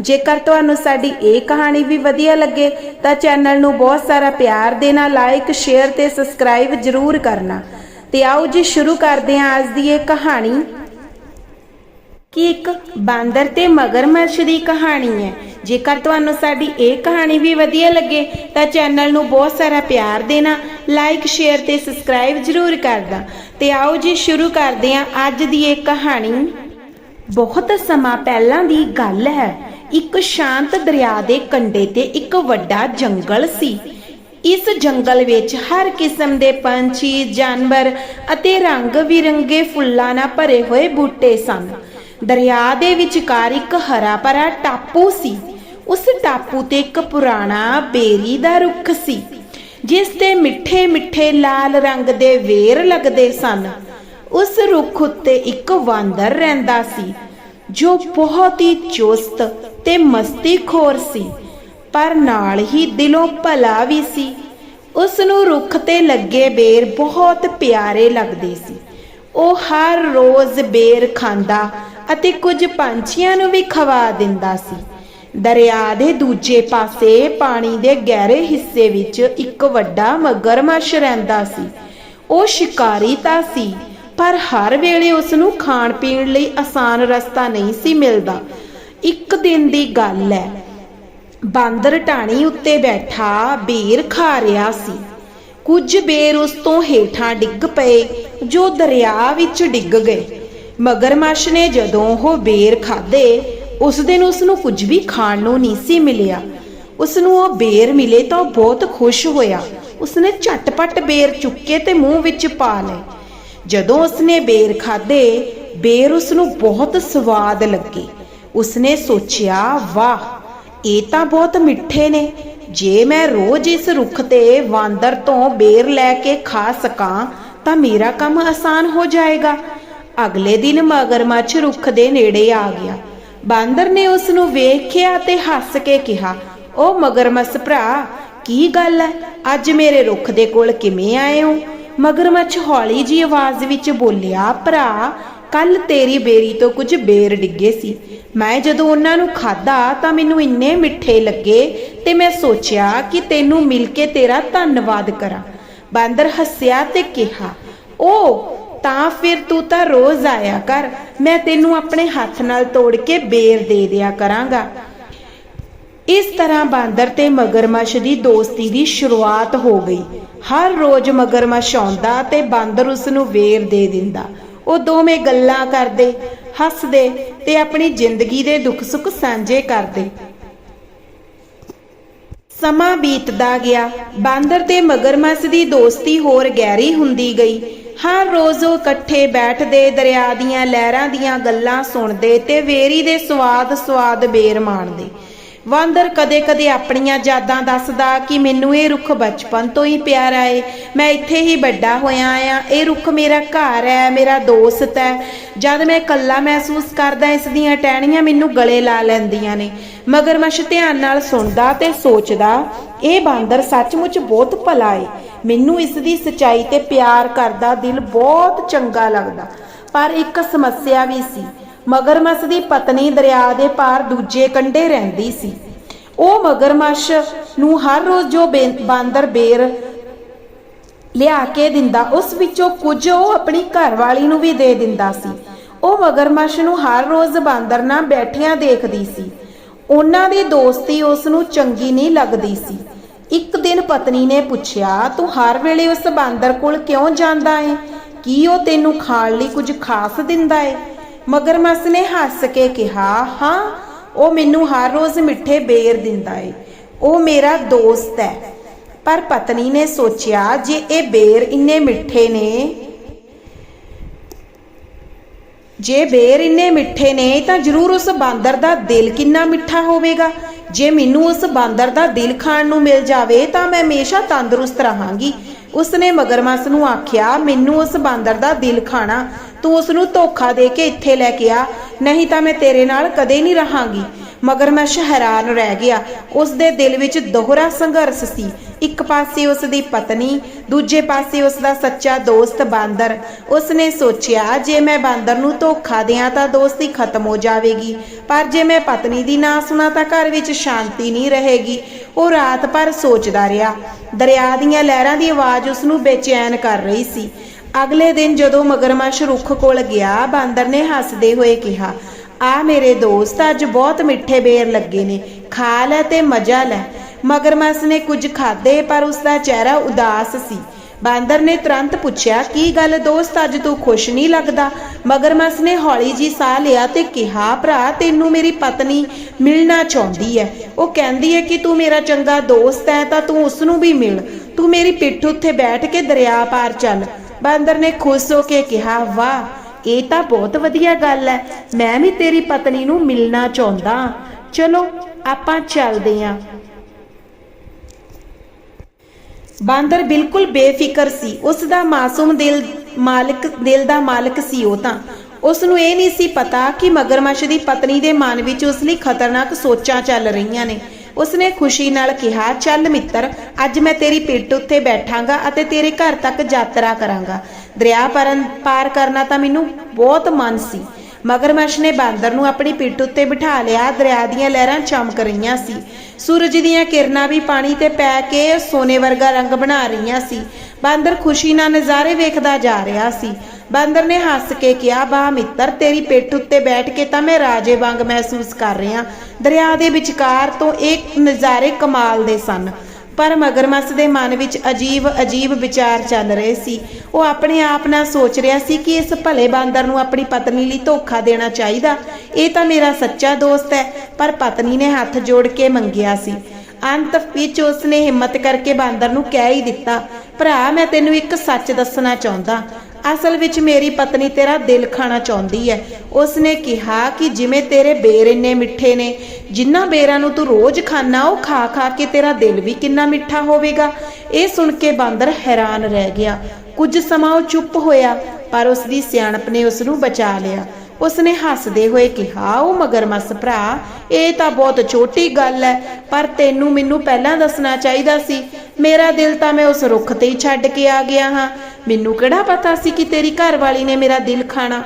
ਜੇਕਰ ਤੁਹਾਨੂੰ ਸਾਡੀ ਇਹ ਕਹਾਣੀ ਵੀ ਵਧੀਆ ਲੱਗੇ, ਤਾਂ ਚੈਨਲ ਨੂੰ ਬਹੁਤ ਸਾਰਾ ਪਿਆਰ ਦੇਣਾ ਲਾਈਕ ਸ਼ੇਅਰ ਤੇ ਸਬਸਕ੍ਰਾਈਬ ਜ਼ਰੂਰ ਕਰਨਾ। ਤੇ ਆਓ ਜੀ, ਸ਼ੁਰੂ ਕਰਦੇ ਹਾਂ ਅੱਜ ਦੀ ਇਹ ਕਹਾਣੀ। ਕਿ ਇੱਕ ਬਾਂਦਰ ਤੇ ਮਗਰਮੱਛ ਦੀ ਕਹਾਣੀ ਹੈ। ਜੇਕਰ ਤੁਹਾਨੂੰ ਸਾਡੀ ਇਹ ਕਹਾਣੀ ਵੀ ਵਧੀਆ ਲੱਗੇ, ਤਾਂ ਚੈਨਲ ਨੂੰ ਬਹੁਤ ਸਾਰਾ ਪਿਆਰ ਦੇਣਾ ਲਾਈਕ ਸ਼ੇਅਰ ਤੇ ਸਬਸਕ੍ਰਾਈਬ ਜ਼ਰੂਰ ਕਰਦਾ। ਤੇ ਆਓ ਜੀ, ਸ਼ੁਰੂ ਕਰਦੇ ਹਾਂ ਅੱਜ ਦੀ ਇਹ ਕਹਾਣੀ। ਬਹੁਤ ਸਮਾਂ ਪਹਿਲਾਂ ਦੀ ਗੱਲ ਹੈ। ਇੱਕ ਸ਼ਾਂਤ ਦਰਿਆ ਦੇ ਕੰਢੇ ਤੇ ਇੱਕ ਵੱਡਾ ਜੰਗਲ ਸੀ। ਇਸ ਜੰਗਲ ਵਿੱਚ ਹਰ ਕਿਸਮ ਦੇ ਪੰਛੀ, ਜਾਨਵਰ ਅਤੇ ਰੰਗ ਬਿਰੰਗੇ ਫੁੱਲਾਂ ਨਾਲ ਭਰੇ ਹੋਏ ਬੂਟੇ ਸਨ। ਦਰਿਆ ਦੇ ਵਿਚਕਾਰ ਇੱਕ ਹਰਾ ਭਰਾ ਟਾਪੂ ਸੀ। ਉਸ ਟਾਪੂ ਤੇ ਇੱਕ ਪੁਰਾਣਾ ਬੇਰੀ ਦਾ ਰੁੱਖ ਸੀ, ਜਿਸ ਤੇ ਮਿੱਠੇ ਮਿੱਠੇ ਲਾਲ ਰੰਗ ਦੇ ਵੇਰ ਲੱਗਦੇ ਸਨ। ਉਸ ਰੁੱਖ ਉੱਤੇ ਇੱਕ ਵਾਂਦਰ ਰਹਿੰਦਾ ਸੀ, ਜੋ ਬਹੁਤ ਹੀ ਚੁਸਤ ਤੇ ਮਸਤੀਖੋਰ ਸੀ, ਪਰ ਨਾਲ ਹੀ ਦਿਲੋਂ ਭਲਾ ਵੀ ਸੀ। ਉਸ ਨੂੰ ਰੁੱਖ ਤੇ ਲੱਗੇ ਬੇਰ ਬਹੁਤ ਪਿਆਰੇ ਲੱਗਦੇ ਸੀ। ਉਹ ਹਰ ਰੋਜ਼ ਬੇਰ ਖਾਂਦਾ ਅਤੇ ਕੁਝ ਪੰਛੀਆਂ ਨੂੰ ਵੀ ਖਵਾ ਦਿੰਦਾ ਸੀ। ਦਰਿਆ ਦੇ ਦੂਜੇ ਪਾਸੇ ਪਾਣੀ ਦੇ ਗਹਿਰੇ ਹਿੱਸੇ ਵਿੱਚ ਇੱਕ ਵੱਡਾ ਮਗਰਮੱਛ ਰਹਿੰਦਾ ਸੀ। ਉਹ ਸ਼ਿਕਾਰੀ ਤਾਂ ਸੀ, ਪਰ ਹਰ ਵੇਲੇ ਉਸ ਨੂੰ ਖਾਣ ਪੀਣ ਲਈ ਆਸਾਨ ਰਸਤਾ ਨਹੀਂ ਸੀ ਮਿਲਦਾ। ਇੱਕ ਦਿਨ ਦੀ ਗੱਲ ਹੈ ਬਾਂਦਰ ਟਾਣੀ ਉੱਤੇ ਬੈਠਾ, ਬੇਰ ਖਾ ਰਿਹਾ ਸੀ। ਕੁਝ ਬੇਰ ਉਸ ਤੋਂ ਹੇਠਾਂ ਡਿੱਗ ਪਏ, ਜੋ ਦਰਿਆ ਵਿੱਚ ਡਿੱਗ ਗਏ। ਮਗਰਮੱਛ ਨੇ ਜਦੋਂ ਉਹ ਬੇਰ ਖਾਦੇ ਉਸ ਦਿਨ ਉਸ ਨੂੰ ਕੁਝ ਵੀ ਖਾਣ ਨੂੰ ਨਹੀਂ ਸੀ ਮਿਲਿਆ। ਉਸ ਨੂੰ ਉਹ ਬੇਰ ਮਿਲੇ ਤਾਂ ਉਹ ਬਹੁਤ ਖੁਸ਼ ਹੋਇਆ। ਉਸਨੇ ਝਟਪਟ ਬੇਰ ਚੁੱਕੇ ਤੇ ਮੂੰਹ ਵਿੱਚ ਪਾ ਲਏ। ਜਦੋਂ ਉਸਨੇ ਬੇਰ ਖਾਦੇ ਬੇਰ ਉਸ ਨੂੰ ਬਹੁਤ ਸਵਾਦ ਲੱਗੀ। ਉਸਨੇ ਸੋਚਿਆ, ਵਾਹ, ਇਹ ਤਾਂ ਬਹੁਤ ਮਿੱਠੇ ਨੇ। ਜੇ ਮੈਂ ਰੋਜ਼ ਇਸ ਰੁੱਖ ਤੇ ਵਾਂਦਰ ਤੋਂ ਬੇਰ ਲੈ ਕੇ ਖਾ ਸਕਾਂ, ਤਾਂ ਮੇਰਾ ਕੰਮ ਆਸਾਨ ਹੋ ਜਾਏਗਾ। ਅਗਲੇ ਦਿਨ ਮਗਰਮੱਛ ਰੁੱਖ ਦੇ ਨੇੜੇ ਆ ਗਿਆ। ਬਾਂਦਰ ਨੇ ਉਸ ਨੂੰ ਵੇਖਿਆ ਤੇ ਹੱਸ ਕੇ ਕਿਹਾ ਉਹ ਮਗਰਮੱਛ ਭਰਾ, ਕੀ ਗੱਲ ਹੈ ਅੱਜ ਮੇਰੇ ਰੁੱਖ ਦੇ ਕੋਲ ਕਿਵੇਂ ਆਏ ਹੋ ਮਗਰਮੱਛ ਹੌਲੀ ਜੀ ਆਵਾਜ਼ ਵਿੱਚ ਬੋਲਿਆ, ਭਰਾ ਕੱਲ ਤੇਰੀ ਬੇਰੀ ਤੋਂ ਕੁਝ ਬੇਰ ਡਿੱਗੇ ਸੀ। ਮੈਂ ਜਦੋਂ ਉਹਨਾਂ ਨੂੰ ਖਾਦਾ ਤਾਂ ਮੈਨੂੰ ਇੰਨੇ ਮਿੱਠੇ ਲੱਗੇ ਤੇ ਮੈਂ ਸੋਚਿਆ ਕਿ ਤੈਨੂੰ ਮਿਲ ਕੇ ਤੇਰਾ ਧੰਨਵਾਦ ਕਰਾਂ। ਬਾਂਦਰ ਹੱਸਿਆ ਤੇ ਕਿਹਾ, ਓ, ਤਾਂ ਫਿਰ ਤੂੰ ਤਾਂ ਰੋਜ਼ ਆਇਆ ਕਰ। ਮੈਂ ਤੈਨੂੰ ਆਪਣੇ ਹੱਥ ਨਾਲ ਤੋੜ ਕੇ ਬੇਰ ਦੇ ਦਿਆ ਕਰਾਂਗਾ ਇਸ ਤਰ੍ਹਾਂ ਬਾਂਦਰ ਤੇ ਮਗਰਮੱਛ ਦੀ ਦੋਸਤੀ ਦੀ ਸ਼ੁਰੂਆਤ ਹੋ ਗਈ। ਹਰ ਰੋਜ਼ ਮਗਰਮੱਛ ਆਉਂਦਾ ਤੇ ਬਾਂਦਰ ਉਸ ਨੂੰ ਵੇਰ ਦੇ ਦਿੰਦਾ। ਉਹ ਦੋਵੇਂ ਗੱਲਾਂ ਕਰਦੇ, ਹੱਸਦੇ ਤੇ ਆਪਣੀ ਜ਼ਿੰਦਗੀ ਦੇ ਦੁੱਖ ਸੁੱਖ ਸਾਂਝੇ ਕਰਦੇ। ਸਮਾਂ ਬੀਤਦਾ ਗਿਆ। ਬਾਂਦਰ ਤੇ ਮਗਰਮੱਛ ਦੀ ਦੋਸਤੀ ਹੋਰ ਗਹਿਰੀ ਹੁੰਦੀ ਗਈ। ਹਰ ਰੋਜ਼ ਉਹ ਇਕੱਠੇ ਬੈਠਦੇ ਦਰਿਆ ਦੀਆਂ ਲਹਿਰਾਂ ਦੀਆਂ ਗੱਲਾਂ ਸੁਣਦੇ ਤੇ ਵੇਰੀ ਦੇ ਸਵਾਦ ਸਵਾਦ ਬੇਰ ਮਾਣਦੇ। ਵਾਂਦਰ ਕਦੇ-ਕਦੇ ਆਪਣੀਆਂ ਯਾਦਾਂ ਦੱਸਦਾ ਕਿ ਮੈਨੂੰ ਇਹ ਰੁੱਖ ਬਚਪਨ ਤੋਂ ਹੀ ਪਿਆਰਾ ਏ ਮੈਂ ਇੱਥੇ ਹੀ ਵੱਡਾ ਹੋਇਆ ਆ ਇਹ ਰੁੱਖ ਮੇਰਾ ਘਰ ਹੈ, ਮੇਰਾ ਦੋਸਤ ਹੈ। ਜਦ ਮੈਂ ਇਕੱਲਾ ਮਹਿਸੂਸ ਕਰਦਾ, ਇਸ ਦੀਆਂ ਟਹਿਣੀਆਂ ਮੈਨੂੰ ਗਲੇ ਲਾ ਲੈਂਦੀਆਂ ਨੇ। ਮਗਰਮੱਛ ਧਿਆਨ ਨਾਲ ਸੁਣਦਾ ਤੇ ਸੋਚਦਾ, ਇਹ ਬਾਂਦਰ ਸੱਚਮੁੱਚ ਬਹੁਤ ਭਲਾ ਏ। ਮੈਨੂੰ ਇਸ ਦੀ ਸਚਾਈ ਤੇ ਪਿਆਰ ਕਰਦਾ ਦਿਲ ਬਹੁਤ ਚੰਗਾ ਲੱਗਦਾ। ਪਰ ਇੱਕ ਸਮੱਸਿਆ ਵੀ ਸੀ ਮਗਰਮੱਛ ਦੀ ਪਤਨੀ ਦਰਿਆ ਦੇ ਪਾਰ ਦੂਜੇ ਕੰਢੇ ਰਹਿੰਦੀ ਸੀ। ਉਹ ਮਗਰਮੱਛ ਨੂੰ ਹਰ ਰੋਜ਼ ਜੋ ਬਾਂਦਰ ਬੇਰ ਲਿਆ ਕੇ ਦਿੰਦਾ, ਉਸ ਵਿੱਚੋਂ ਕੁਝ ਉਹ ਆਪਣੀ ਘਰਵਾਲੀ ਨੂੰ ਵੀ ਦੇ ਦਿੰਦਾ ਸੀ। ਉਹ ਮਗਰਮੱਛ ਨੂੰ ਹਰ ਰੋਜ਼ ਬਾਂਦਰ ਨਾਲ ਬੈਠਿਆਂ ਦੇਖਦੀ ਸੀ। ਉਹਨਾਂ ਦੀ ਦੋਸਤੀ ਉਸ ਨੂੰ ਚੰਗੀ ਨਹੀਂ ਲੱਗਦੀ ਸੀ। ਇੱਕ ਦਿਨ ਪਤਨੀ ਨੇ ਪੁੱਛਿਆ, ਤੂੰ ਹਰ ਵੇਲੇ ਉਸ ਬਾਂਦਰ ਕੋਲ ਕਿਉਂ ਜਾਂਦਾ ਹੈ ਕੀ ਉਹ ਤੈਨੂੰ ਖਾਣ ਲਈ ਕੁਝ ਖਾਸ ਦਿੰਦਾ ਏ? ਮਗਰਮੱਛ ਨੇ ਹੱਸ ਕੇ ਕਿਹਾ, ਹਾਂ, ਉਹ ਮੈਨੂੰ ਹਰ ਰੋਜ਼ ਮਿੱਠੇ ਬੇਰ ਦਿੰਦਾ ਏ। ਉਹ ਮੇਰਾ ਦੋਸਤ ਹੈ। ਪਰ ਪਤਨੀ ਨੇ ਸੋਚਿਆ, ਜੇ ਇਹ ਬੇਰ ਇੰਨੇ ਮਿੱਠੇ ਨੇ, ਜੇ ਬੇਰ ਇੰਨੇ ਮਿੱਠੇ ਨੇ, ਤਾਂ ਜ਼ਰੂਰ ਉਸ ਬਾਂਦਰ ਦਾ ਦਿਲ ਕਿੰਨਾ ਮਿੱਠਾ ਹੋਵੇਗਾ। ਜੇ ਮੈਨੂੰ ਉਸ ਬਾਂਦਰ ਦਾ ਦਿਲ ਖਾਣ ਨੂੰ ਮਿਲ ਜਾਵੇ ਤਾਂ ਮੈਂ ਹਮੇਸ਼ਾ ਤੰਦਰੁਸਤ ਰਹਾਂਗੀ। ਉਸਨੇ ਮਗਰਮੱਛ ਨੂੰ ਆਖਿਆ, ਮੈਨੂੰ ਉਸ ਬਾਂਦਰ ਦਾ ਦਿਲ ਖਾਣਾ। ਤੂੰ ਉਸ ਨੂੰ ਧੋਖਾ ਦੇ ਕੇ ਇੱਥੇ ਲੈ ਕੇ ਆ। ਨਹੀਂ ਤਾਂ ਮੈਂ ਤੇਰੇ ਨਾਲ ਕਦੇ ਨਹੀਂ ਰਹਾਂਗੀ। ਮਗਰਮੱਛ ਹੈਰਾਨ ਰਹਿ ਗਿਆ। ਉਸ ਦੇ ਦਿਲ ਵਿੱਚ ਦੋਹਰਾ ਸੰਘਰਸ਼ ਸੀ। ਇੱਕ ਪਾਸੇ ਉਸ ਦੀ ਪਤਨੀ, ਦੂਜੇ ਪਾਸੇ ਉਸ ਦਾ ਸੱਚਾ ਦੋਸਤ ਬਾਂਦਰ। ਉਸ ਨੇ ਸੋਚਿਆ, ਜੇ ਮੈਂ ਬਾਂਦਰ ਨੂੰ ਧੋਖਾ ਦਿਆਂ ਤਾਂ ਦੋਸਤੀ ਖਤਮ ਹੋ ਜਾਵੇਗੀ। ਪਰ ਜੇ ਮੈਂ ਪਤਨੀ ਦੀ ਨਾ ਸੁਣਾ ਤਾਂ ਘਰ ਵਿੱਚ ਸ਼ਾਂਤੀ ਨਹੀਂ ਰਹੇਗੀ। ਉਹ ਰਾਤ ਭਰ ਸੋਚਦਾ ਰਿਹਾ। ਦਰਿਆ ਦੀਆਂ ਲਹਿਰਾਂ ਦੀ ਆਵਾਜ਼ ਉਸ ਨੂੰ ਬੇਚੈਨ ਕਰ ਰਹੀ ਸੀ। ਅਗਲੇ ਦਿਨ ਜਦੋਂ ਮਗਰਮੱਛ ਰੁੱਖ ਕੋਲ ਗਿਆ, ਬਾਂਦਰ ਨੇ ਹੱਸਦੇ ਹੋਏ ਕਿਹਾ ਆ ਮੇਰੇ ਦੋਸਤ ਅੱਜ ਬਹੁਤ ਮਿੱਠੇ ਬੇਰ ਲੱਗੇ ਨੇ। ਖਾ ਲੈ ਤੇ ਮਜ਼ਾ ਲੈ। ਮਗਰਮੱਛ ਨੇ ਕੁਝ ਖਾਦੇ ਪਰ ਉਸ ਦਾ ਚਿਹਰਾ ਉਦਾਸ ਸੀ। ਬਾਂਦਰ ਨੇ ਤੁਰੰਤ ਪੁੱਛਿਆ, ਕੀ ਗੱਲ ਦੋਸਤ, ਅੱਜ ਤੂੰ ਖੁਸ਼ ਨਹੀਂ ਲੱਗਦਾ? ਮਗਰਮੱਛ ਨੇ ਹੌਲੀ ਜੀ ਸਾਹ ਲਿਆ ਤੇ ਕਿਹਾ, ਭਰਾ, ਤੈਨੂੰ ਮੇਰੀ ਪਤਨੀ ਮਿਲਣਾ ਚਾਹੁੰਦੀ ਹੈ ਉਹ ਕਹਿੰਦੀ ਹੈ ਕਿ ਤੂੰ ਮੇਰਾ ਚੰਗਾ ਦੋਸਤ ਹੈ ਤਾਂ ਤੂੰ ਉਸ ਨੂੰ ਵੀ ਮਿਲ। ਤੂੰ ਮੇਰੀ ਪਿੱਠ ਉੱਤੇ ਬੈਠ ਕੇ ਦਰਿਆ ਪਾਰ ਚੱਲ। ਬਾਂਦਰ ਨੇ ਖੁਸ਼ ਹੋ ਕੇ ਕਿਹਾ, ਵਾਹ ਇਹ ਤਾਂ ਬਹੁਤ ਵਧੀਆ ਗੱਲ ਹੈ। ਮੈਂ ਵੀ ਤੇਰੀ ਪਤਨੀ ਨੂੰ ਮਿਲਣਾ ਚਾਹੁੰਦਾ। ਚਲੋ, ਆਪਾਂ ਚੱਲਦੇ ਆਂ ਬਾਂਦਰ ਬਿਲਕੁਲ ਬੇਫਿਕਰ ਸੀ। ਉਸ ਦਾ ਮਾਸੂਮ ਦਿਲ, ਮਾਲਕ, ਦਿਲ ਦਾ ਮਾਲਕ ਸੀ ਉਹ ਤਾਂ। ਉਸ ਨੂੰ ਇਹ ਨਹੀਂ ਸੀ ਪਤਾ ਕਿ ਮਗਰਮੱਛ ਦੀ ਪਤਨੀ ਦੇ ਮਨ ਵਿੱਚ ਉਸ ਲਈ ਖਤਰਨਾਕ ਸੋਚਾਂ ਚੱਲ ਰਹੀਆਂ ਨੇ। ਉਸਨੇ ਖੁਸ਼ੀ ਨਾਲ ਕਿਹਾ, ਚੱਲ ਮਿੱਤਰ, ਅੱਜ ਮੈਂ ਤੇਰੀ ਪਿੱਠ ਉੱਤੇ ਬੈਠਾਂਗਾ ਅਤੇ ਤੇਰੇ ਘਰ ਤੱਕ ਯਾਤਰਾ ਕਰਾਂਗਾ। ਦਰਿਆ ਪਾਰ ਕਰਨਾ ਤਾਂ ਮੈਨੂੰ ਬਹੁਤ ਮਨ ਸੀ ਮਗਰਮੱਛ ਨੇ ਬਾਂਦਰ ਨੂੰ ਆਪਣੀ ਪਿੱਠ ਉੱਤੇ ਬਿਠਾ ਲਿਆ, ਦਰਿਆ ਦੀਆਂ ਲਹਿਰਾਂ ਚਮਕ ਰਹੀਆਂ ਸੀ। ਸੂਰਜ ਦੀਆਂ ਕਿਰਨਾਂ ਵੀ ਪਾਣੀ ਤੇ ਪੈ ਕੇ ਸੋਨੇ ਵਰਗਾ ਰੰਗ ਬਣਾ ਰਹੀਆਂ ਸੀ। ਬਾਂਦਰ ਖੁਸ਼ੀ ਨਾਲ ਨਜ਼ਾਰੇ ਵੇਖਦਾ ਜਾ ਰਿਹਾ ਸੀ। ਬਾਂਦਰ ਨੇ ਹੱਸ ਕੇ ਕਿਹਾ ਬਾ ਮਿੱਤਰ, ਤੇਰੀ ਪਿੱਠ ਉੱਤੇ ਬੈਠ ਕੇ ਤਾਂ ਮੈਂ ਰਾਜੇ ਵਾਂਗ ਮਹਿਸੂਸ ਕਰ ਰਿਹਾ ਦਰਿਆ ਦੇ ਵਿਚਕਾਰ ਤੋਂ ਇਹ ਨਜ਼ਾਰੇ ਕਮਾਲ ਦੇ ਸਨ। ਪਰ ਮਗਰਮੱਛ ਦੇ ਮਨ ਵਿੱਚ ਅਜੀਬ ਅਜੀਬ ਵਿਚਾਰ ਚੱਲ ਰਹੇ ਸੀ। ਉਹ ਆਪਣੇ ਆਪ ਨਾਲ ਸੋਚ ਰਿਹਾ ਸੀ ਕਿ ਇਸ ਭਲੇ ਬਾਂਦਰ ਨੂੰ ਆਪਣੀ ਪਤਨੀ ਲਈ ਧੋਖਾ ਦੇਣਾ ਚਾਹੀਦਾ। ਇਹ ਤਾਂ ਮੇਰਾ ਸੱਚਾ ਦੋਸਤ ਹੈ, ਪਰ ਪਤਨੀ ਨੇ ਹੱਥ ਜੋੜ ਕੇ ਮੰਗਿਆ ਸੀ। ਅੰਤ ਵਿੱਚ ਉਸਨੇ ਹਿੰਮਤ ਕਰਕੇ ਬਾਂਦਰ ਨੂੰ ਕਹਿ ਹੀ ਦਿੱਤਾ, ਭਰਾ, ਮੈਂ ਤੈਨੂੰ ਇੱਕ ਸੱਚ ਦੱਸਣਾ ਚਾਹੁੰਦਾ। ਅਸਲ ਵਿੱਚ ਮੇਰੀ ਪਤਨੀ ਤੇਰਾ ਦਿਲ ਖਾਣਾ ਚਾਹੁੰਦੀ ਹੈ ਉਸਨੇ ਕਿਹਾ ਕਿ ਜਿਵੇਂ ਤੇਰੇ ਬੇਰ ਇੰਨੇ ਮਿੱਠੇ ਨੇ, ਜਿੰਨਾ ਬੇਰਾਂ ਨੂੰ ਤੂੰ ਰੋਜ਼ ਖਾਣਾ ਉਹ ਖਾ ਖਾ ਕੇ ਤੇਰਾ ਦਿਲ ਵੀ ਕਿੰਨਾ ਮਿੱਠਾ ਹੋਵੇਗਾ। ਇਹ ਸੁਣ ਕੇ ਬਾਂਦਰ ਹੈਰਾਨ ਰਹਿ ਗਿਆ। ਕੁਝ ਸਮਾਂ ਉਹ ਚੁੱਪ ਹੋਇਆ, ਪਰ ਉਸ ਦੀ ਸਿਆਣਪ ਨੇ ਉਸ ਨੂੰ ਬਚਾ ਲਿਆ। ਉਸਨੇ ਹੱਸਦੇ ਹੋਏ ਕਿਹਾ, ਉਹ ਮਗਰਮੱਛ ਭਰਾ, ਇਹ ਤਾਂ ਬਹੁਤ ਛੋਟੀ ਗੱਲ ਹੈ ਪਰ ਤੈਨੂੰ ਮੈਨੂੰ ਪਹਿਲਾਂ ਦੱਸਣਾ ਚਾਹੀਦਾ ਸੀ। ਮੇਰਾ ਦਿਲ ਤਾਂ ਮੈਂ ਉਸ ਰੁੱਖ ਤੇ ਹੀ ਛੱਡ ਕੇ ਆ ਗਿਆ ਹਾਂ। ਮੈਨੂੰ ਕਿਹੜਾ ਪਤਾ ਸੀ ਕਿ ਤੇਰੀ ਘਰਵਾਲੀ ਨੇ ਮੇਰਾ ਦਿਲ ਖਾਣਾ?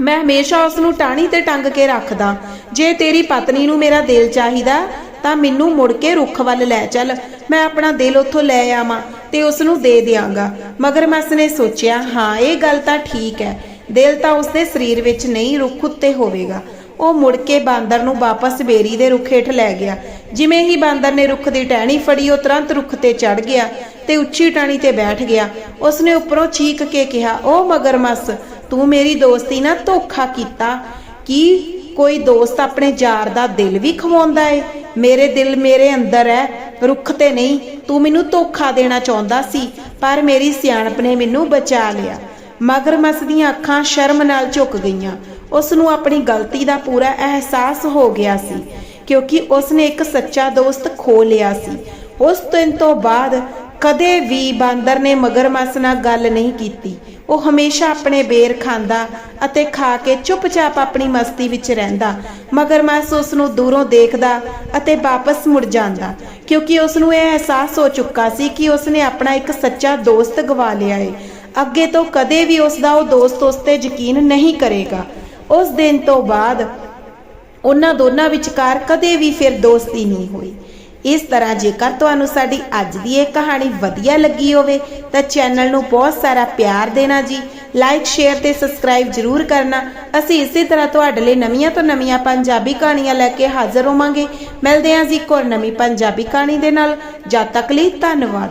ਮੈਂ ਹਮੇਸ਼ਾ ਉਸ ਨੂੰ ਟਾਣੀ ਤੇ ਟੰਗ ਕੇ ਰੱਖਦਾ। ਜੇ ਤੇਰੀ ਪਤਨੀ ਨੂੰ ਮੇਰਾ ਦਿਲ ਚਾਹੀਦਾ, ਤਾਂ ਮੈਨੂੰ ਮੁੜ ਕੇ ਰੁੱਖ ਵੱਲ ਲੈ ਚੱਲ। ਮੈਂ ਆਪਣਾ ਦਿਲ ਉੱਥੋਂ ਲੈ ਆਵਾਂ ਤੇ ਉਸ ਨੂੰ ਦੇ ਦਿਆਂਗਾ। ਮਗਰਮੱਛ ਨੇ ਸੋਚਿਆ, ਹਾਂ, ਇਹ ਗੱਲ ਤਾਂ ਠੀਕ ਹੈ। ਦਿਲ ਤਾਂ ਉਸਦੇ ਸਰੀਰ ਵਿੱਚ ਨਹੀਂ, ਰੁੱਖ ਉੱਤੇ ਹੋਵੇਗਾ। ਉਹ ਮੁੜ ਕੇ ਬਾਂਦਰ ਨੂੰ ਵਾਪਸ ਬੇਰੀ ਦੇ ਰੁੱਖ ਹੇਠ ਲੈ ਗਿਆ। ਜਿਵੇਂ ਹੀ ਬਾਂਦਰ ਨੇ ਰੁੱਖ ਦੀ ਟਹਿਣੀ ਫੜੀ, ਉਹ ਤੁਰੰਤ ਰੁੱਖ ਤੇ ਚੜ ਗਿਆ ਤੇ ਉੱਚੀ ਟਾਣੀ ਤੇ ਬੈਠ ਗਿਆ। ਉਸਨੇ ਉੱਪਰੋਂ ਚੀਕ ਕੇ ਕਿਹਾ ਉਹ ਮਗਰਮੱਛ ਤੂੰ ਮੇਰੀ ਦੋਸਤੀ ਨਾਲ ਧੋਖਾ ਕੀਤਾ। ਕੀ ਕੋਈ ਦੋਸਤ ਆਪਣੇ ਯਾਰ ਦਾ ਦਿਲ ਵੀ ਖਵਾਉਂਦਾ ਏ? ਮੇਰੇ ਦਿਲ ਮੇਰੇ ਅੰਦਰ ਹੈ ਰੁੱਖ ਤੇ ਨਹੀਂ, ਤੂੰ ਮੈਨੂੰ ਧੋਖਾ ਦੇਣਾ ਚਾਹੁੰਦਾ ਸੀ, ਪਰ ਮੇਰੀ ਸਿਆਣਪ ਨੇ ਮੈਨੂੰ ਬਚਾ ਲਿਆ। ਮਗਰਮੱਛ ਦੀਆਂ ਅੱਖਾਂ ਸ਼ਰਮ ਨਾਲ ਝੁਕ ਗਈਆਂ। ਉਸ ਨੂੰ ਆਪਣੀ ਗਲਤੀ ਦਾ ਪੂਰਾ ਅਹਿਸਾਸ ਹੋ ਗਿਆ ਸੀ, ਕਿਉਂਕਿ ਉਸ ਨੇ ਇੱਕ ਸੱਚਾ ਦੋਸਤ ਖੋ ਲਿਆ ਸੀ। ਉਸ ਦਿਨ ਤੋਂ ਬਾਅਦ ਕਦੇ ਵੀ ਬਾਂਦਰ ਨੇ ਮਗਰਮੱਛ ਨਾਲ ਗੱਲ ਨਹੀਂ ਕੀਤੀ। ਉਹ ਹਮੇਸ਼ਾ ਆਪਣੇ ਬੇਰ ਖਾਂਦਾ ਅਤੇ ਖਾ ਕੇ ਚੁੱਪਚਾਪ ਆਪਣੀ ਮਸਤੀ ਵਿੱਚ ਰਹਿੰਦਾ। ਮਗਰਮੱਛ ਉਸ ਨੂੰ ਦੂਰੋਂ ਦੇਖਦਾ ਅਤੇ ਵਾਪਸ ਮੁੜ ਜਾਂਦਾ, ਕਿਉਂਕਿ ਉਸ ਨੂੰ ਇਹ ਅਹਿਸਾਸ ਹੋ ਚੁੱਕਾ ਸੀ ਕਿ ਉਸ ਨੇ ਆਪਣਾ ਇੱਕ ਸੱਚਾ ਦੋਸਤ ਗਵਾ ਲਿਆ ਹੈ ਅੱਗੇ ਤੋਂ ਕਦੇ ਵੀ ਉਸ ਦਾ ਉਹ ਦੋਸਤ ਉਸ ਤੇ ਯਕੀਨ ਨਹੀਂ ਕਰੇਗਾ। ਉਸ ਦਿਨ ਤੋਂ ਬਾਅਦ ਉਹਨਾਂ ਦੋਨਾਂ ਵਿਚਕਾਰ ਕਦੇ ਵੀ ਫਿਰ ਦੋਸਤੀ ਨਹੀਂ ਹੋਈ। ਇਸ ਤਰ੍ਹਾਂ ਜੇਕਰ ਤੁਹਾਨੂੰ ਸਾਡੀ ਅੱਜ ਦੀ ਇਹ ਕਹਾਣੀ ਵਧੀਆ ਲੱਗੀ ਹੋਵੇ, ਤਾਂ ਚੈਨਲ ਨੂੰ ਬਹੁਤ ਸਾਰਾ ਪਿਆਰ ਦੇਣਾ ਜੀ। ਲਾਈਕ ਸ਼ੇਅਰ ਤੇ ਸਬਸਕ੍ਰਾਈਬ ਜਰੂਰ ਕਰਨਾ। ਅਸੀਂ ਇਸੇ ਤਰ੍ਹਾਂ ਤੁਹਾਡੇ ਲਈ ਨਵੀਆਂ ਤੋਂ ਨਵੀਆਂ ਪੰਜਾਬੀ ਕਹਾਣੀਆਂ ਲੈ ਕੇ ਹਾਜ਼ਰ ਹੋਵਾਂਗੇ। ਮਿਲਦੇ ਹਾਂ ਜੀ ਇੱਕ ਹੋਰ ਨਵੀਂ ਪੰਜਾਬੀ ਕਹਾਣੀ ਦੇ ਨਾਲ। ਜਦ ਤੱਕ ਲਈ ਧੰਨਵਾਦ।